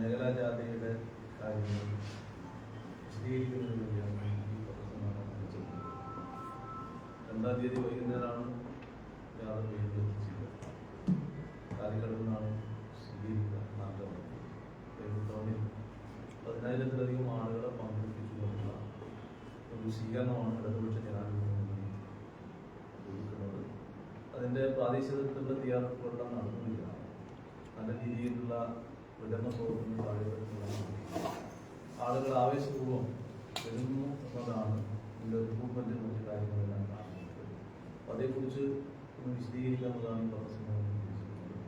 മേഖലാ ജാഥയുടെ കാര്യങ്ങൾ വിശദീകരിക്കുന്നതിന് വേണ്ടിയാണ് ഈ പത്രസമ്മേളനം വിളിച്ചത് രണ്ടാം തീയതി വൈകുന്നേരമാണ് ജാഥ വീണ്ടും എത്തിച്ചത് കാലിക്കടയിൽ നിന്നാണ് സ്വീകരിക്കുക നാട്ടിൽ ടൗണിൽ പതിനായിരത്തിലധികം ആളുകളെ പങ്കെടുപ്പിച്ചുകൊണ്ടുള്ള ഒരു സ്വീകരണമാണ് ഇടതുപക്ഷ ജനാധിപത്യ അതിന്റെ പ്രാദേശിക തലത്തിലുള്ള തയ്യാറെടുപ്പുകളെല്ലാം നടന്നുകൊണ്ടിരിക്കുകയാണ് നല്ല രീതിയിലുള്ള താഴെത്തട്ടിലുള്ള ആളുകൾ ആവേശപൂർവം വരുന്നു. എന്നതാണ് ഇതിന്റെ റിക്രൂട്ട്മെന്റ് മറ്റു കാര്യങ്ങളെല്ലാം കാണുന്നത് അപ്പോൾ അതേക്കുറിച്ച് ഒന്ന് വിശദീകരിക്കാവുന്നതാണ് പത്രസമ്മേളനം ഉദ്ദേശിക്കുന്നത്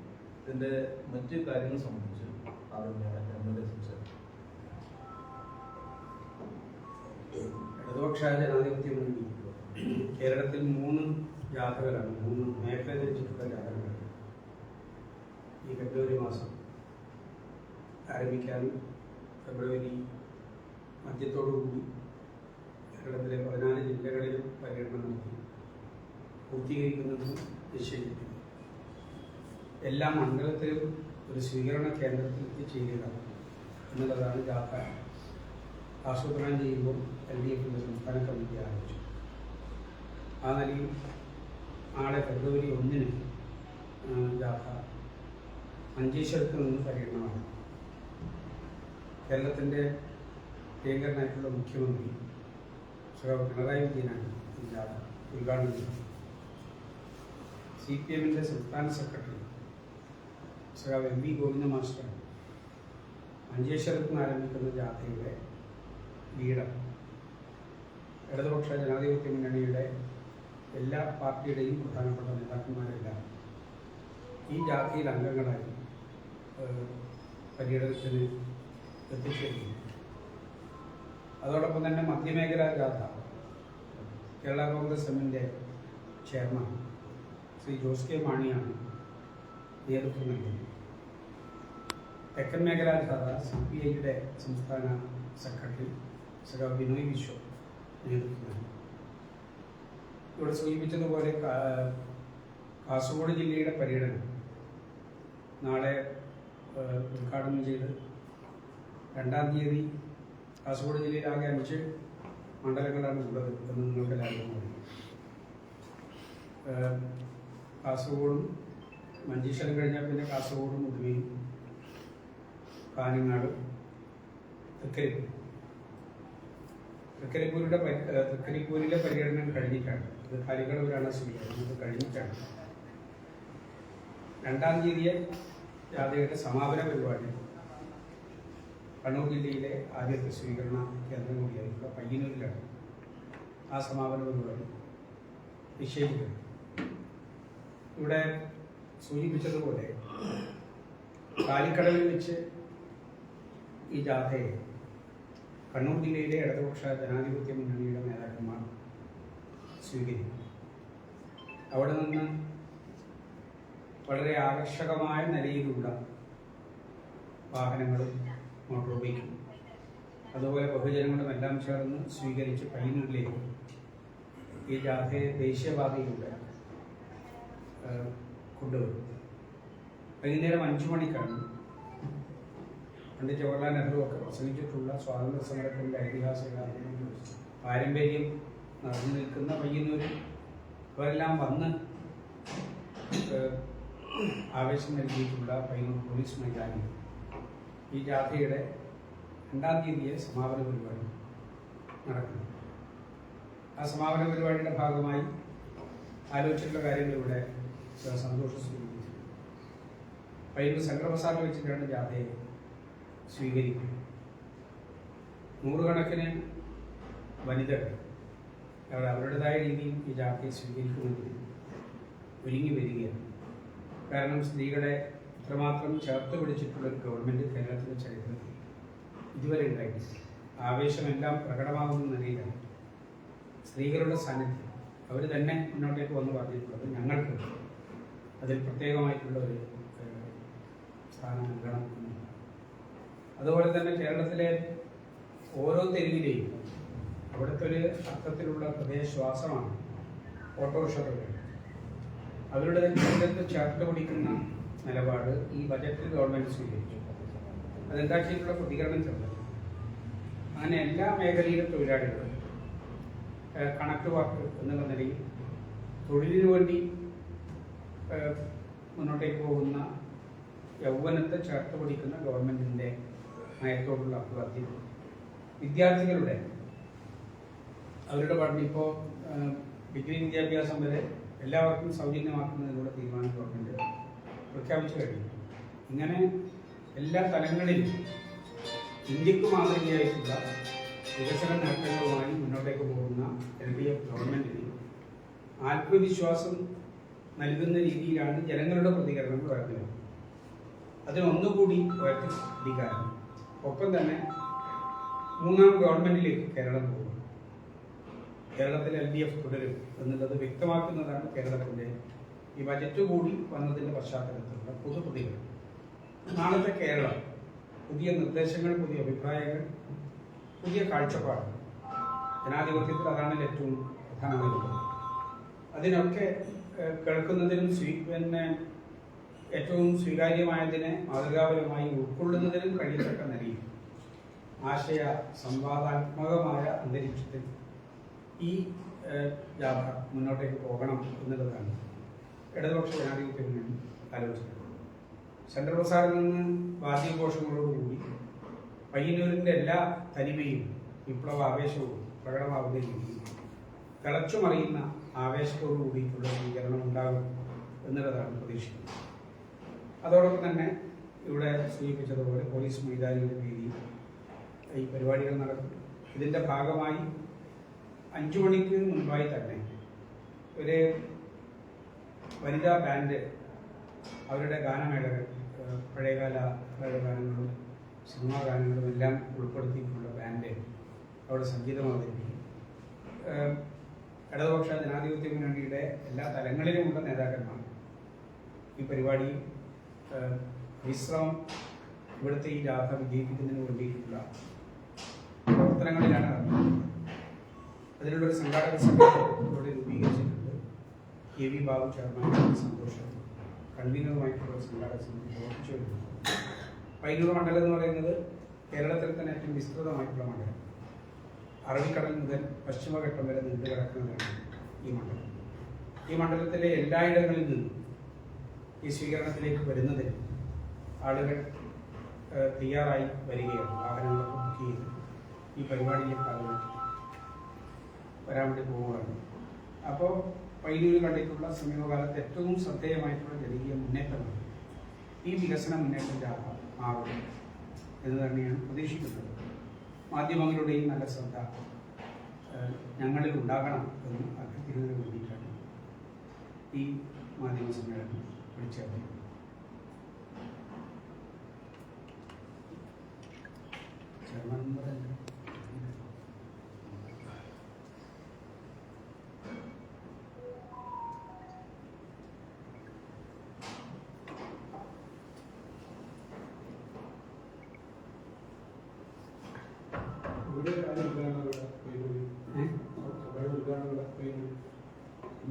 ഇതിന്റെ മറ്റ് കാര്യങ്ങൾ സംബന്ധിച്ച് ആദ്യം എം എൽ എ ഇടതുപക്ഷ ജനാധിപത്യം കേരളത്തിൽ മൂന്ന് ജാഥകളാണ് മൂന്ന് മേഖല ജാഥകളാണ് ഈ ഫെബ്രുവരി മാസം ആരംഭിക്കാൻ ഫെബ്രുവരി മധ്യത്തോടുകൂടി കേരളത്തിലെ പതിനാല് ജില്ലകളിലും പര്യടനം നടത്തി പൂർത്തീകരിക്കുന്നതിന് നിശ്ചയിച്ചിട്ടുണ്ട്. എല്ലാ മണ്ഡലത്തിലും ഒരു സ്വീകരണ കേന്ദ്രത്തിൽ എത്തിച്ചേരുക എന്നുള്ളതാണ് ജാഥ ആസൂത്രണം ചെയ്യുമ്പോൾ എൽ ഡി എഫിന്റെ സംസ്ഥാന കമ്മിറ്റി ആരംഭിച്ചു ആ നിലയിൽ നാളെ ഫെബ്രുവരി ഒന്നിന് ജാഥ മഞ്ചേശ്വരത്ത് നിന്ന് പര്യടനമാണ്. കേരളത്തിന്റെ പ്രിയങ്കരനായിട്ടുള്ള മുഖ്യമന്ത്രി ശ്രീ പിണറായി വിജയനാണ് ഈ ജാഥ ഉദ്ഘാടനം ചെയ്തത്. സി പി എമ്മിന്റെ സംസ്ഥാന secretary Shri M V Govinda master മഞ്ചേശ്വരത്ത് നിന്ന് ആരംഭിക്കുന്ന ജാഥയുടെ ലീഡർ. ഇടതുപക്ഷ ജനാധിപത്യ മുന്നണിയുടെ എല്ലാ പാർട്ടിയുടെയും പ്രധാനപ്പെട്ട നേതാക്കന്മാരെല്ലാം ഈ ജാതിയിൽ അംഗങ്ങളായി പര്യടനത്തിന് എത്തിച്ചേരുന്നു. അതോടൊപ്പം തന്നെ മധ്യമേഖലാ ജാഥ കേരള കോൺഗ്രസ് എമ്മിന്റെ ചെയർമാൻ ശ്രീ ജോസ് കെ മാണിയാണ് നേതൃത്വം നൽകുന്നത് തെക്കൻ മേഖലാ ജാഥ സി പി ഐയുടെ സംസ്ഥാന സെക്രട്ടറി ശ്രീ ബിനോയ് വിശ്വ നേതൃത്വം നൽകി. ഇവിടെ സൂചിപ്പിച്ചതുപോലെ കാസർഗോഡ് ജില്ലയുടെ പര്യടനം നാളെ ഉദ്ഘാടനം ചെയ്ത് രണ്ടാം തീയതി കാസർഗോഡ് ജില്ലയിൽ ആകെ അഞ്ച് മണ്ഡലങ്ങളാണ് ഉള്ളത് എന്ന് നിങ്ങൾക്ക് എല്ലാവർക്കും അറിയാം. കാസർഗോഡും മഞ്ചേശ്വരം കഴിഞ്ഞാൽ പിന്നെ കാസർഗോഡും ഉടുമയും കാഞ്ഞങ്ങാട് തൃക്കരിപ്പൂർ. തൃക്കരിപ്പൂരിയുടെ തൃക്കരിപ്പൂരിലെ പര്യടനം കഴിഞ്ഞിട്ടാണ്. ഇത് കരികളൂരാണ് സ്വീകരണം അത് കഴിഞ്ഞിട്ടാണ്. രണ്ടാം തീയതിയെ ജാഥയുടെ സമാപന പരിപാടി. കണ്ണൂർ ജില്ലയിലെ ആദ്യത്തെ സ്വീകരണ കേന്ദ്രം കൂടിയായിട്ടുള്ള പയ്യന്നൂരിലാണ് ആ സമാപന പരിപാടി നിശ്ചയിക്കുന്നത്. ഇവിടെ സൂചിപ്പിച്ചതുപോലെ കാലിക്കടവിൽ വെച്ച് ഈ ജാഥയെ കണ്ണൂർ ജില്ലയിലെ ഇടതുപക്ഷ ജനാധിപത്യ മുന്നണിയുടെ നേതാക്കന്മാർ സ്വീകരിക്കും. അവിടെ നിന്ന് വളരെ ആകർഷകമായ നിലയിലുള്ള വാഹനങ്ങളും ബൈക്കും അതുപോലെ ബഹുജനങ്ങളും എല്ലാം ചേർന്ന് സ്വീകരിച്ച് പയ്യന്നൂരിലേക്ക് ഈ ജാഥയെ ദേശീയപാതയിലൂടെ കൊണ്ടുവരും. വൈകുന്നേരം അഞ്ചു മണിക്കാണ് പണ്ട് ജവഹർലാൽ നെഹ്റു ഒക്കെ പ്രസംഗിച്ചിട്ടുള്ള സ്വാതന്ത്ര്യ സമരത്തിന്റെ ഐതിഹാസിക പാരമ്പര്യം നടന്നു നിൽക്കുന്ന പയ്യന്നൂരിൽ അവരെല്ലാം വന്ന് ആവേശം നൽകിയിട്ടുള്ള പയ്യന്നൂർ പോലീസ് മൈതാനിൽ ഈ ജാഥയുടെ രണ്ടാം തീയതിയെ സമാപന പരിപാടി നടക്കുന്നു. ആ സമാപന പരിപാടിയുടെ ഭാഗമായി ആലോചിച്ചിട്ടുള്ള കാര്യങ്ങളിലൂടെ ശ്രീ സന്തോഷം സ്വീകരിച്ചു പയ്യന്നൂർ സംഘപ്രസാദം വെച്ചിട്ടാണ് ജാഥയെ സ്വീകരിക്കുക നൂറുകണക്കിന് വനിതകൾ അവർ അവരുടേതായ രീതിയിൽ ഈ ജാഥയെ സ്വീകരിക്കുമെന്ന് ഒരുങ്ങി വരികയാണ്. കാരണം സ്ത്രീകളെ ഇത്രമാത്രം ചേർത്ത് പിടിച്ചിട്ടുള്ള ഒരു ഗവൺമെന്റ് കേരളത്തിന്റെ ചരിത്രത്തിൽ ഇതുവരെ ഉണ്ടായിട്ടില്ല. ആവേശമെല്ലാം പ്രകടമാകുന്ന നിലയിലാണ്. സ്ത്രീകളുടെ സാന്നിധ്യം. അവർ തന്നെ മുന്നോട്ടേക്ക് വന്ന് പറഞ്ഞിട്ടുള്ളത് ഞങ്ങൾക്ക് അതിൽ പ്രത്യേകമായിട്ടുള്ള ഒരു സ്ഥാനം നൽകണം അതുപോലെ തന്നെ കേരളത്തിലെ ഓരോ തെരുവിലെയും അവിടുത്തെ ഒരു അർത്ഥത്തിലുള്ള ഹൃദയശ്വാസമാണ് ഓട്ടോറിക്ഷ തൊഴിലാളി അവരുടെ ചേർത്ത് പിടിക്കുന്ന നിലപാട് ഈ ബജറ്റിൽ ഗവൺമെന്റ് സ്വീകരിച്ചു. അതെന്താ ചെയ്തിട്ടുള്ള പ്രതികരണം ചെറുത്. അങ്ങനെ എല്ലാ മേഖലയിലും തൊഴിലാളികളും കണക്ട് വർക്ക് എന്നുള്ള നിലയിൽ തൊഴിലിനു വേണ്ടി മുന്നോട്ടേക്ക് പോകുന്ന യൗവനത്തെ ചേർത്ത് പിടിക്കുന്ന ഗവൺമെന്റിന്റെ നയത്തോടുള്ള അഭിവാദ്യം വിദ്യാർത്ഥികളുടെ അവരുടെ പഠനം ഇപ്പോൾ ഡിഗ്രി വിദ്യാഭ്യാസം വരെ എല്ലാവർക്കും സൗജന്യമാക്കുന്നതിനുള്ള തീരുമാനം ഗവൺമെന്റ് പ്രഖ്യാപിച്ചു കഴിഞ്ഞു. ഇങ്ങനെ എല്ലാ തലങ്ങളിലും ഇന്ത്യയ്ക്ക് മാതൃകയായിട്ടുള്ള വികസന നേട്ടങ്ങളുമായി മുന്നോട്ടേക്ക് പോകുന്ന എൽ ഡി എഫ് ഗവൺമെന്റിന് ആത്മവിശ്വാസം നൽകുന്ന രീതിയിലാണ് ജനങ്ങളുടെ പ്രതികരണങ്ങൾ വരുന്നത് അതിനൊന്നുകൂടി പിടിക്കാനും ഒപ്പം തന്നെ മൂന്നാം ഗവൺമെന്റിലേക്ക് കേരളം പോകും കേരളത്തിൽ എൽ ഡി എഫ് തുടരും എന്നുള്ളത് വ്യക്തമാക്കുന്നതാണ് കേരളത്തിന്റെ ഈ ബജറ്റ് കൂടി വന്നതിന്റെ പശ്ചാത്തലത്തിലുള്ള പൊതുപ്രതികൾ നാളത്തെ കേരളം പുതിയ നിർദ്ദേശങ്ങൾ പുതിയ അഭിപ്രായങ്ങൾ പുതിയ കാഴ്ചപ്പാട്. ജനാധിപത്യത്തിൽ അതാണ് ഏറ്റവും പ്രധാനമായിട്ടുള്ളത് അതിനൊക്കെ കേൾക്കുന്നതിനും സ്വീ പിന്നെ ഏറ്റവും സ്വീകാര്യമായതിനെ മാതൃകാപരമായി ഉൾക്കൊള്ളുന്നതിനും കഴിയത്തക്ക നിലയിൽ ആശയ സംവാദാത്മകമായ അന്തരീക്ഷത്തിൽ ഈ യാത്ര മുന്നോട്ടേക്ക് പോകണം എന്നുള്ളതാണ് ഇടതുപക്ഷ ജനാധിപത്യം വേണ്ടി ആലോചിക്കുന്നത് സെൻട്രൽ ബസാറിൽ നിന്ന് വാദ്യഘോഷങ്ങളോടുകൂടി പയ്യന്നൂരിന്റെ എല്ലാ തനിമയും വിപ്ലവ ആവേശവും പ്രകടമാവുന്ന രീതിയിൽ തിളച്ചുമറിയുന്ന ആവേശത്തോടു കൂടിയിട്ടുള്ള സ്വീകരണം ഉണ്ടാകും എന്നുള്ളതാണ് പ്രതീക്ഷിക്കുന്നത്. അതോടൊപ്പം തന്നെ ഇവിടെ സൂചിപ്പിച്ചതുപോലെ പോലീസ് മൈതാനിയുടെ രീതിയിൽ ഈ പരിപാടികൾ നടക്കും ഇതിന്റെ ഭാഗമായി അഞ്ചു മണിക്ക് മുൻപായി തന്നെ ഒരു വനിതാ ബാൻഡ് അവരുടെ ഗാനമേളകൾ പഴയകാല പഴയ ഗാനങ്ങളും സിനിമാ ഗാനങ്ങളും എല്ലാം ഉൾപ്പെടുത്തിയിട്ടുള്ള ബാൻഡ് അവിടെ സംഗീതം അവതരിപ്പിക്കും. ഇടതുപക്ഷ ജനാധിപത്യ മുന്നണിയുടെ എല്ലാ തലങ്ങളിലുമുള്ള നേതാക്കന്മാർ ഈ പരിപാടി വിശ്രമം ഇവിടുത്തെ ഈ ജാഥ വിജയിപ്പിക്കുന്നതിന് വേണ്ടിയിട്ടുള്ള പ്രവർത്തനങ്ങളിലാണ് അതിനുള്ളൊരു സംഘാടക രൂപീകരിച്ചിട്ടുണ്ട് കെ വി ബാബു ചെയർമാൻ സന്തോഷം. കൺവീനറുമായിട്ടുള്ള സംഘാടക സമിതി പ്രവർത്തിച്ചു പൈനൂർ മണ്ഡലം എന്ന് പറയുന്നത് കേരളത്തിൽ തന്നെ ഏറ്റവും വിസ്തൃതമായിട്ടുള്ള മണ്ഡലം. അറബിക്കടൽ മുതൽ പശ്ചിമഘട്ടം വരെ നീണ്ടു കിടക്കുന്നതാണ് ഈ മണ്ഡലം. ഈ മണ്ഡലത്തിലെ എല്ലായിടങ്ങളിൽ നിന്നും ഈ സ്വീകരണത്തിലേക്ക് വരുന്നതിന് ആളുകൾ തയ്യാറായി വരികയാണ്. വാഹനങ്ങളൊക്കെ ബുക്ക് ചെയ്ത് ഈ പരിപാടിയിലേക്ക് ആളുകൾ വരാൻ വേണ്ടി പോവുകയാണ്. അപ്പോൾ പൈനൂരിൽ കണ്ടിട്ടുള്ള സമീപകാലത്ത് ഏറ്റവും ശ്രദ്ധേയമായിട്ടുള്ള ജനകീയ മുന്നേറ്റമാണ് ഈ വികസന മുന്നേറ്റം മാറും എന്ന് തന്നെയാണ് പ്രതീക്ഷിക്കുന്നത്. മാധ്യമങ്ങളുടെയും നല്ല ശ്രദ്ധ ഞങ്ങളിൽ ഉണ്ടാകണം എന്ന് അഭ്യർത്ഥിക്കുന്നതിന് വേണ്ടിയിട്ടാണ് ഈ മാധ്യമ സമ്മേളനം വിളിച്ചത് ചെയർമാൻ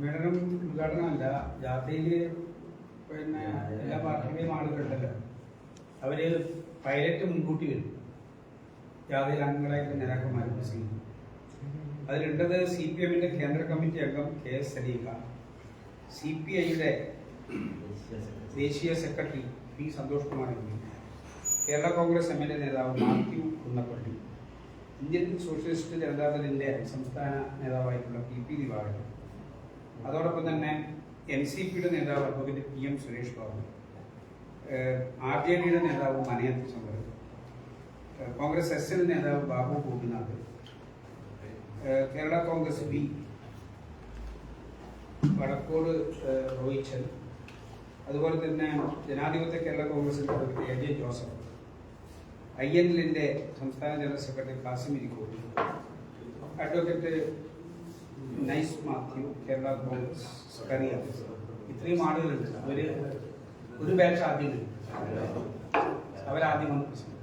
മേഡം ഉദ്ഘാടനമല്ല ജാഥയിൽ പിന്നെ എല്ലാ പാർട്ടിയുടെയും ആളുകളുണ്ടല്ലോ. അവർ പൈലറ്റ് മുൻകൂട്ടി വരും. ജാഥയിൽ അംഗങ്ങളായിട്ട് നേതാക്കന്മാർ പ്രസംഗിക്കും. അതിലുണ്ടത് സി പി എമ്മിന്റെ കേന്ദ്ര കമ്മിറ്റി അംഗം K S Saleekha. C P ഐയുടെ ദേശീയ secretary P Santhosh Kumar M Kerala Congress M L A നേതാവ് മാത്യു കുന്നപ്പള്ളി. ഇന്ത്യൻ സോഷ്യലിസ്റ്റ് ജനതാദളിന്റെ സംസ്ഥാന നേതാവായിട്ടുള്ള പി പി ദിവാകരൻ. അതോടൊപ്പം തന്നെ എൻ സി പിയുടെ നേതാവ് advocate P M Suresh Babu R J ഡിയുടെ നേതാവ് മനയത്ത് ചന്ദ്രൻ കോൺഗ്രസ് എസ് എൽ നേതാവ് ബാബു ഗോപിനാഥ് കേരള കോൺഗ്രസ് ബി വടക്കോട് റോയിച്ചൻ അതുപോലെ തന്നെ ജനാധിപത്യ കേരള കോൺഗ്രസിന്റെ advocate A J Joseph. I N എല്ലിന്റെ സംസ്ഥാന general secretary Kasim Irikkode advocate Nice Mathew Kerala Congress Skaria ഇത്രയും ആളുകളുണ്ട് അവർ ഒരു ബാച്ച് ആദ്യം അവരാദ്യം വന്ന് പ്രസംഗിക്കും.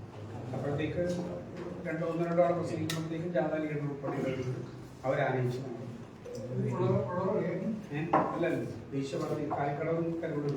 അപ്പോഴത്തേക്ക് രണ്ടോ ഒന്നോ രണ്ടോ ആൾ പ്രസംഗിക്കുമ്പോഴത്തേക്കും ജാഥാ ലീഡർ ഉൾപ്പെടെയുള്ളവർ അവരാനയിച്ചു അല്ല ദേശീയപാത കാലിക്കടവും കരുവിടും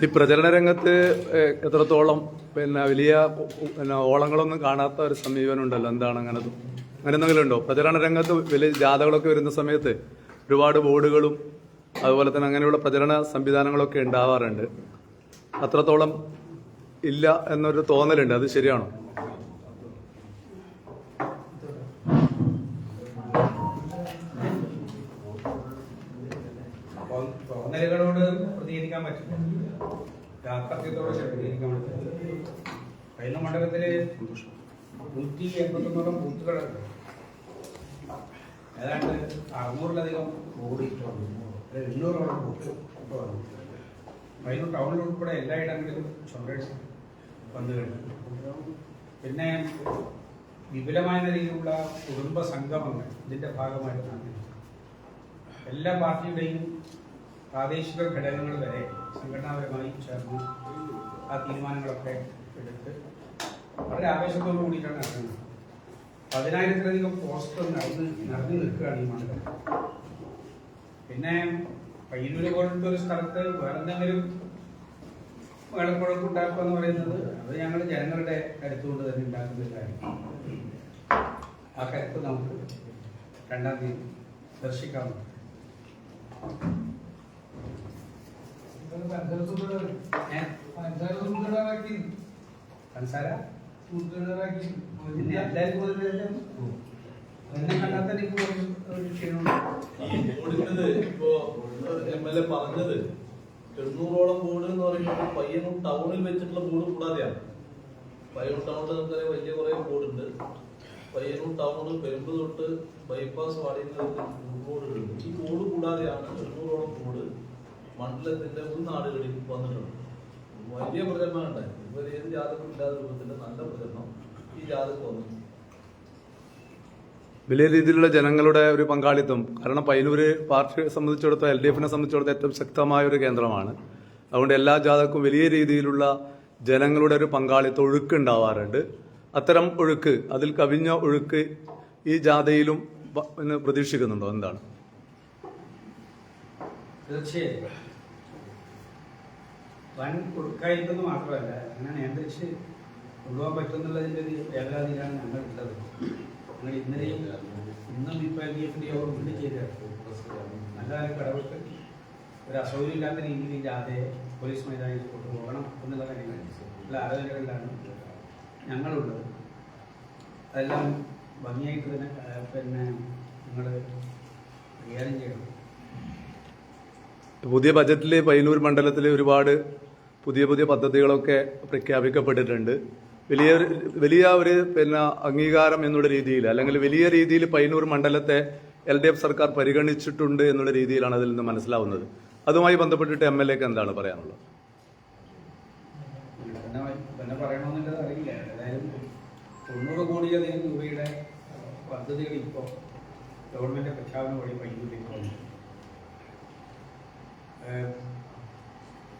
ഈ പ്രചരണ രംഗത്ത് എത്രത്തോളം പിന്നെ വലിയ പിന്നെ ഓളങ്ങളൊന്നും കാണാത്ത ഒരു സമീപനം ഉണ്ടല്ലോ എന്താണ് അങ്ങനെ അങ്ങനെ എന്തെങ്കിലും ഉണ്ടോ? പ്രചരണ രംഗത്ത് വലിയ ജാഥകളൊക്കെ വരുന്ന സമയത്ത് ഒരുപാട് ബോർഡുകളും അതുപോലെ തന്നെ അങ്ങനെയുള്ള പ്രചരണ സംവിധാനങ്ങളൊക്കെ ഉണ്ടാവാറുണ്ട്. അത്രത്തോളം ഇല്ല എന്നൊരു തോന്നലുണ്ട്. അത് ശരിയാണോ? ഏതാണ്ട് അറുന്നൂറിലധികം ഒരു എണ്ണൂറോളം ബൂത്ത് ഇപ്പോൾ വന്നു വൈകു ടൗണിൽ ഉൾപ്പെടെ എല്ലായിടങ്ങളിലും ചുമരേഴ്സ് വന്നു കഴിഞ്ഞു. പിന്നെ വിപുലമായ നിലയിലുള്ള കുടുംബ സംഗമങ്ങൾ ഇതിന്റെ ഭാഗമായിട്ട് നടന്നു എല്ലാ പാർട്ടിയുടെയും പ്രാദേശിക ഘടകങ്ങൾ വരെ സംഘടനാപരമായി ചേർന്ന് ആ തീരുമാനങ്ങളൊക്കെ എടുത്ത് വളരെ ആവേശത്തോടു കൂടിയിട്ടാണ് നടക്കുന്നത്. പതിനായിരത്തിലധികം പോസ്റ്റർ നടന്ന് നടന്നു നിൽക്കുകയാണ് ഈ മണ്ഡലം. പിന്നെ പയ്യന്നൂര് പോലത്തെ ഒരു സ്ഥലത്ത് വേറെന്തെങ്കിലും വേളക്കുഴപ്പം ഉണ്ടാക്കുക എന്ന് പറയുന്നത് അത് ഞങ്ങൾ ജനങ്ങളുടെ കരുത്തുകൊണ്ട് തന്നെ ഉണ്ടാക്കുന്ന ഒരു കാര്യം. ആ കരുത്ത് നമുക്ക് രണ്ടാം തീയതി ദർശിക്കാം? പഞ്ചസാര പിന്നെ ഈ ഇപ്പോ എം എൽ എ പറഞ്ഞത് എണ്ണൂറോളം ബോർഡ് എന്ന് പറയുമ്പോൾ പയ്യന്നൂർ ടൗണിൽ വെച്ചിട്ടുള്ള ബോർഡ് കൂടാതെയാണ്. പയ്യന്നൂർ ടൗണിൽ നമുക്കറിയാം വലിയ കുറെ ബോർഡ് ഉണ്ട് പയ്യന്നൂർ ടൗണിൽ പെരുമ്പ് തൊട്ട് ബൈപ്പാസ് വാടിയിൽ ബോർഡുകളുണ്ട്. ഈ ബോർഡ് കൂടാതെയാണ് എണ്ണൂറോളം ബോർഡ് മണ്ഡലത്തിന്റെ ഉൾനാടുകളിൽ വന്നിട്ടുണ്ട് വലിയ പ്രചരണം ഉണ്ടായി ഇതുവരെ ഏത് ജാതകം ഇല്ലാത്ത രൂപത്തിന്റെ നല്ല പ്രചരണം ഈ ജാതകം വന്നു വലിയ രീതിയിലുള്ള ജനങ്ങളുടെ ഒരു പങ്കാളിത്തം. കാരണം പയ്യന്നൂര് പാർട്ടിയെ സംബന്ധിച്ചിടത്തോളം എൽ ഡി എഫിനെ സംബന്ധിച്ചിടത്തോളം ഏറ്റവും ശക്തമായ ഒരു കേന്ദ്രമാണ്. അതുകൊണ്ട് എല്ലാ ജാഥക്കും വലിയ രീതിയിലുള്ള ജനങ്ങളുടെ ഒരു പങ്കാളിത്തം ഒഴുക്ക് ഉണ്ടാവാറുണ്ട്. അത്തരം ഒഴുക്ക് അതിൽ കവിഞ്ഞ ഒഴുക്ക് ഈ ജാഥയിലും പ്രതീക്ഷിക്കുന്നുണ്ടോ? എന്താണ്? തീർച്ചയായും. വൻ ഒടുക്കായിരിക്കുന്നു മാത്രമല്ല അങ്ങനെ നിയന്ത്രിച്ച് കൊണ്ടുപോകാൻ പറ്റുമെന്നുള്ളതിന്റെ ഒരു ഞങ്ങൾ ഉള്ളത് ഇന്നലെയും ഇന്നും ഡി നല്ല ഒരു പോലീസ് അതെല്ലാം ഭംഗിയായിട്ട് തന്നെ പിന്നെ നിങ്ങൾ കൈകാര്യം ചെയ്യണം. പുതിയ ബജറ്റിൽ പയ്യന്നൂർ മണ്ഡലത്തിൽ ഒരുപാട് പുതിയ പുതിയ പദ്ധതികളൊക്കെ പ്രഖ്യാപിക്കപ്പെട്ടിട്ടുണ്ട്. വലിയ വലിയ ഒരു പിന്നെ അംഗീകാരം എന്നുള്ള രീതിയിൽ അല്ലെങ്കിൽ വലിയ രീതിയിൽ പയ്യന്നൂർ മണ്ഡലത്തെ എൽ ഡി എഫ് സർക്കാർ പരിഗണിച്ചിട്ടുണ്ട് എന്നുള്ള രീതിയിലാണ് അതിൽ നിന്ന് മനസ്സിലാവുന്നത്. അതുമായി ബന്ധപ്പെട്ടിട്ട് എം എൽ എക്ക് എന്താണ് പറയാനുള്ളത്? പദ്ധതികൾ ഇപ്പോൾ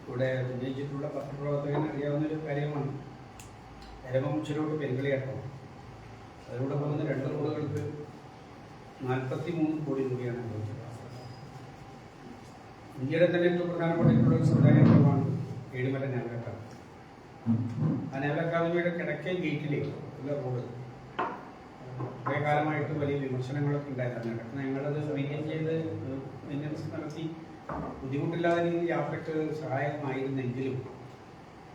ഇവിടെ ഉന്നയിച്ചിട്ടുള്ള പത്രപ്രവർത്തകന് അറിയാവുന്ന ഒരു കാര്യമാണ്. എരമംശനോട് പെരുങ്കളിയാട്ടം അതിലൂടെ പോകുന്ന രണ്ട് റോഡുകൾക്ക് നാൽപ്പത്തി മൂന്ന് കോടി രൂപയാണ് അനുഭവിച്ചത്. ഇന്ത്യയുടെ തന്നെ ഏറ്റവും പ്രധാനപ്പെട്ടിട്ടുള്ള ഒരു സമുദായമാണ് ഏഴുമല ഞാനക്കാവ് ആ നേവൽ അക്കാദമിയുടെ കിഴക്കേ ഗേറ്റിലേക്ക് ഉള്ള റോഡ് കുറേ കാലമായിട്ട് വലിയ വിമർശനങ്ങളൊക്കെ ഉണ്ടായിരുന്നു. ഇടയ്ക്ക് ഞങ്ങളത് മെയിന്റെയിൻ ചെയ്ത് മെയിന്റനൻസ് നടത്തി ബുദ്ധിമുട്ടില്ലാതെ രീതിയിൽ യാത്രയ്ക്ക് സഹായകമായിരുന്നെങ്കിലും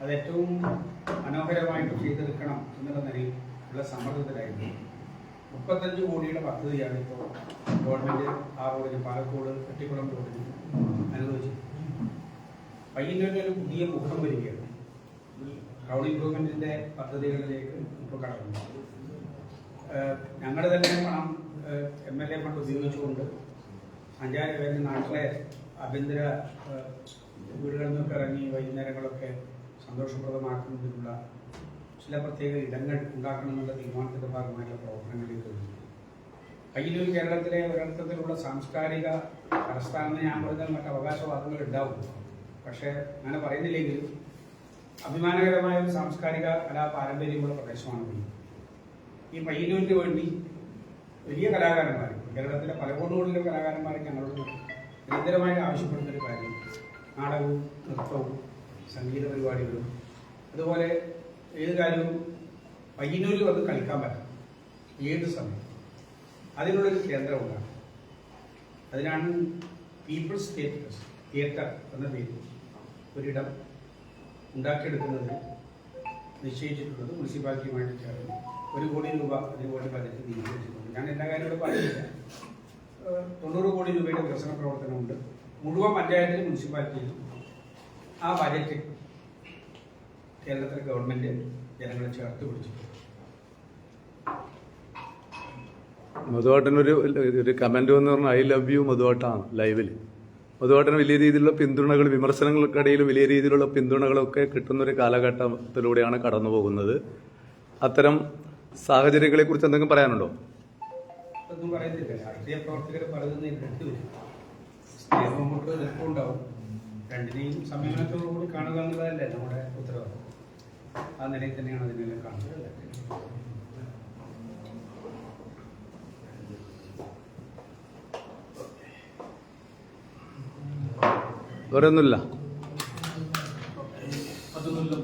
അത് ഏറ്റവും മനോഹരമായിട്ട് ചെയ്തെടുക്കണം എന്നുള്ള നിലയിൽ ഉള്ള സമ്മർദ്ദത്തിലായിരുന്നു. മുപ്പത്തഞ്ച് കോടിയുടെ പദ്ധതിയാണ് ഇപ്പോൾ ഗവൺമെന്റ് ആ റോഡിന് പാലക്കോട് കെട്ടിക്കുളം റോഡിന് അനുവദിച്ചത്. പയ്യന്നൂരിൽ ഒരു പുതിയ മുഖം വരികയാണ്. ടൗൺ ഇമ്പ്രൂവ്മെന്റിന്റെ പദ്ധതികളിലേക്ക് ഇപ്പോൾ കടന്നു ഞങ്ങൾ തന്നെ പണം എം എൽ എ ഫണ്ട് ഉപയോഗിച്ചുകൊണ്ട് അഞ്ചാറ് പേര് നാട്ടിലെ ആഭ്യന്തര വീടുകളിൽ നിന്നൊക്കെ ഇറങ്ങി വൈകുന്നേരങ്ങളൊക്കെ സന്തോഷപ്രദമാക്കുന്നതിനുള്ള ചില പ്രത്യേക ഇടങ്ങൾ ഉണ്ടാക്കണമെന്നുള്ള തീരുമാനത്തിന്റെ ഭാഗമായുള്ള പ്രവർത്തനങ്ങളിലേക്ക് കയ്യിലൊരു കേരളത്തിലെ ഒരർത്ഥത്തിലുള്ള സാംസ്കാരിക തലസ്ഥാനം ഞാൻ പറഞ്ഞാൽ മറ്റ് അവകാശവാദങ്ങൾ ഉണ്ടാവും. പക്ഷേ അങ്ങനെ പറയുന്നില്ലെങ്കിലും അഭിമാനകരമായ ഒരു സാംസ്കാരിക കലാ പാരമ്പര്യമുള്ള പ്രദേശമാണ് ഈ പയ്യന്നൂരിന് വേണ്ടി വലിയ കലാകാരന്മാർ കേരളത്തിലെ പല കോണുകളിലും കലാകാരന്മാരെ ഞങ്ങളോട് നിരന്തരമായി ആവശ്യപ്പെടുന്ന ഒരു കാര്യം നാടകവും നൃത്തവും സംഗീത പരിപാടികളും അതുപോലെ ഏത് കാര്യവും പയ്യന്നൂരിൽ വന്ന് കളിക്കാൻ പറ്റും. ഏത് സമയം. അതിനുള്ളൊരു കേന്ദ്രം ഉണ്ടാകും. അതിനാണ് പീപ്പിൾസ് തിയേറ്റേഴ്സ് തിയേറ്റർ എന്ന പേര് ഒരിടം ഉണ്ടാക്കിയെടുക്കുന്നത് നിശ്ചയിച്ചിട്ടുള്ളത് മുനിസിപ്പാലിറ്റിയുമായിട്ട് ചേർന്ന് ഒരു കോടി രൂപ അതിനുവേണ്ടി ബജറ്റ് നീക്കിവെച്ചിട്ടുണ്ട് ഞാൻ എല്ലാ കാര്യങ്ങളും പറയുന്നില്ല തൊണ്ണൂറ് കോടി രൂപയുടെ വികസന പ്രവർത്തനമുണ്ട്. മുഴുവൻ പഞ്ചായത്തിലും മുനിസിപ്പാലിറ്റിയിലും ആ ബജറ്റ് കേരളത്തിലെ ഗവൺമെന്റ് ജനങ്ങളെ ചേർത്ത് പിടിച്ചു. മധുവാട്ടനൊരു ഒരു കമന്റ് എന്ന് പറഞ്ഞാൽ ഐ ലവ് യു മധുവാട്ടാണ് ലൈവിൽ മധുവാട്ടന് വലിയ രീതിയിലുള്ള പിന്തുണകൾ വിമർശനങ്ങൾക്കിടയിൽ വലിയ രീതിയിലുള്ള പിന്തുണകളൊക്കെ കിട്ടുന്നൊരു കാലഘട്ടത്തിലൂടെയാണ് കടന്നു പോകുന്നത്. അത്തരം സാഹചര്യങ്ങളെ കുറിച്ച് എന്തെങ്കിലും പറയാനുണ്ടോ? ഒന്നും പറയുന്നില്ല രാഷ്ട്രീയ പ്രവർത്തകർ പലതും നേരിട്ട് വരും. സ്നേഹം കൊണ്ട് എളുപ്പമുണ്ടാവും രണ്ടിനെയും സമയത്തോടുകൂടി കാണുക എന്നുള്ളതല്ലേ നമ്മുടെ ഉത്തരവാദിത്വം? ആ നിലയിൽ തന്നെയാണ് അതിനെല്ലാം കാണുന്നത് അല്ലേ? വേറെ ഒന്നുമില്ല അതൊന്നുമില്ല